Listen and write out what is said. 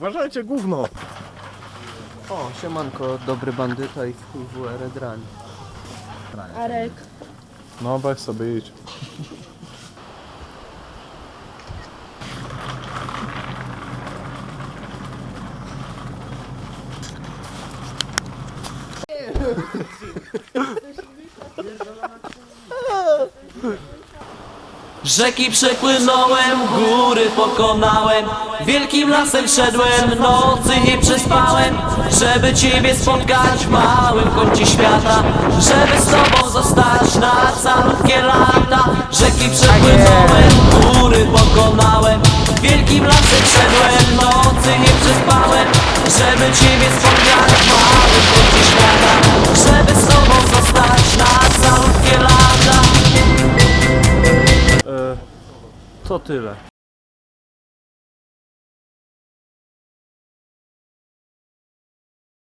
Uważajcie, gówno! O, siemanko, dobry bandyta i w chuj WR drań. Arek. No weź sobie idź. Rzeki przepłynąłem, góry pokonałem Wielkim lasem szedłem, nocy nie przespałem Żeby Ciebie spotkać w małym kącie świata Żeby z Tobą zostać na calutkie lata. Rzeki przepłynąłem, góry pokonałem Wielkim lasem szedłem, nocy nie przespałem Żeby Ciebie spotkać w małym kącie świata to tyle.